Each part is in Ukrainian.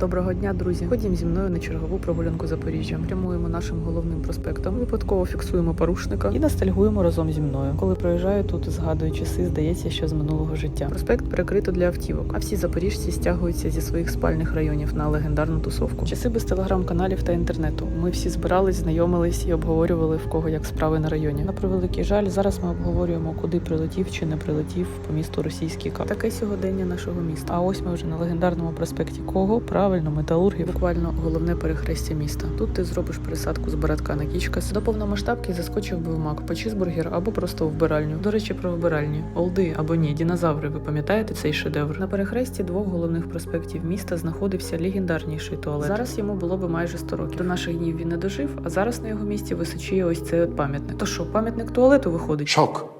Доброго дня, друзі. Ходім зі мною на чергову прогулянку Запоріжжям. Прямуємо нашим головним проспектом. Випадково фіксуємо порушника і ностальгуємо разом зі мною. Коли проїжджаю тут, згадую часи, здається, що з минулого життя. Проспект перекрито для автівок, а всі запоріжці стягуються зі своїх спальних районів на легендарну тусовку. Часи без телеграм-каналів та інтернету. Ми всі збирались, знайомились і обговорювали в кого як справи на районі. На превеликий жаль, зараз ми обговорюємо, куди прилетів чи не прилетів по місту російський кап. Таке сьогодення нашого міста. А ось ми вже на легендарному проспекті кого правильно металургів. Буквально головне перехрестя міста. Тут ти зробиш пересадку з Баратка на Кічкас. До повномасштабки заскочив би в мак по чизбургер або просто в вбиральню. До речі, про вбиральні. Олди або ні, дінозаври. Ви пам'ятаєте цей шедевр? На перехресті двох головних проспектів міста знаходився легендарніший туалет. Зараз йому було би майже 100 років. До наших днів він не дожив, а зараз на його місці височіє ось цей от пам'ятник. То що, пам'ятник туалету виходить? Szok.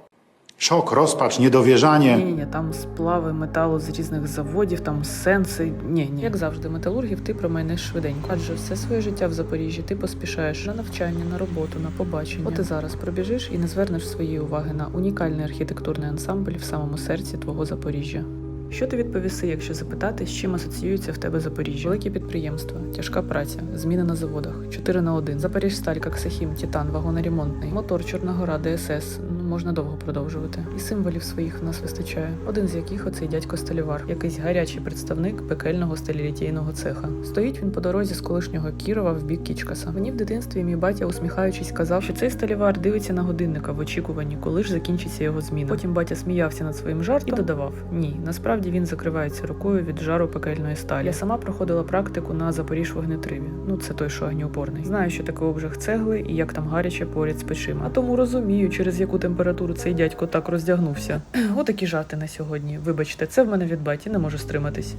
Szok, rozpacz, niedowierzanie. Ні, ні, там сплави металу з різних заводів, там сенси. Ні, ні. Як завжди, металургів ти промайнеш швиденько. Адже все своє життя в Запоріжжі ти поспішаєш на навчання, на роботу, на побачення. От і зараз пробіжиш і не звернеш своєї уваги на унікальний архітектурний ансамбль в самому серці твого Запоріжжя. Що ти відповіси, якщо запитати, з чим асоціюється в тебе Запоріжжя? Великі підприємства, тяжка праця, зміни на заводах, 4 на 1, Запоріжсталь, Коксахім, Титан, вагоноремонтний, мотор, Чорногора, ДСС. Можна довго продовжувати. І символів своїх в нас вистачає. Один з яких оцей дядько Сталівар, якийсь гарячий представник пекельного сталілітейного цеха. Стоїть він по дорозі з колишнього Кірова в бік Кічкаса. Мені в дитинстві мій батя, усміхаючись, казав, що цей сталівар дивиться на годинника в очікуванні, коли ж закінчиться його зміна. Потім батя сміявся над своїм жартом і додавав: ні, насправді він закривається рукою від жару пекельної сталі. Я сама проходила практику на Запоріж вогнетриві. Ну це той, що огнеупорний. Знаю, що таке обжиг цегли і як там гаряче поряд з печима. А тому розумію, через яку температуру цей дядько так роздягнувся. Отакі жарти на сьогодні. Вибачте, це в мене від баті, не можу стриматись.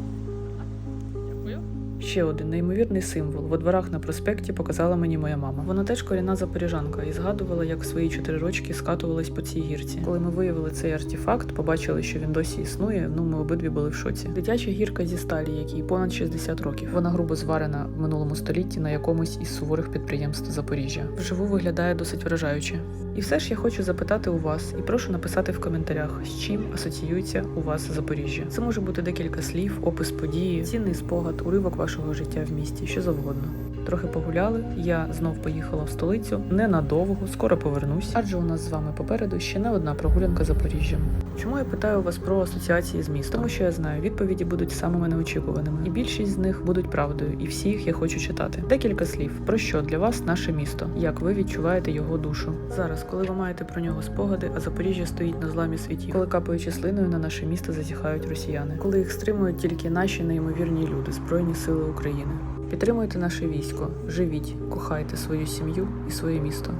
Ще один неймовірний символ во дворах на проспекті показала мені моя мама. Вона теж корінна запоріжанка і згадувала, як свої чотири рочки скатувалась по цій гірці. Коли ми виявили цей артефакт, побачили, що він досі існує. Ну ми обидві були в шоці. Дитяча гірка зі сталі, якій понад 60 років. Вона грубо зварена в минулому столітті на якомусь із суворих підприємств Запоріжжя. Вживу виглядає досить вражаюче. І все ж я хочу запитати у вас і прошу написати в коментарях, з чим асоціюється у вас Запоріжжя. Це може бути декілька слів, опис події, цінний спогад, уривок вашого життя в місті, що завгодно. Трохи погуляли. Я знов поїхала в столицю ненадовго, скоро повернусь, адже у нас з вами попереду ще не одна прогулянка Запоріжжям. Чому я питаю вас про асоціації з містом? Тому що я знаю, відповіді будуть самими неочікуваними, і більшість з них будуть правдою, і всі їх я хочу читати. Декілька слів про що для вас наше місто, як ви відчуваєте його душу зараз, коли ви маєте про нього спогади, а Запоріжжя стоїть на зламі світів, коли капаючи слиною на наше місто зазіхають росіяни, коли їх стримують тільки наші неймовірні люди, збройні сили України. Підтримуйте наше військо, живіть, кохайте свою сім'ю і своє місто.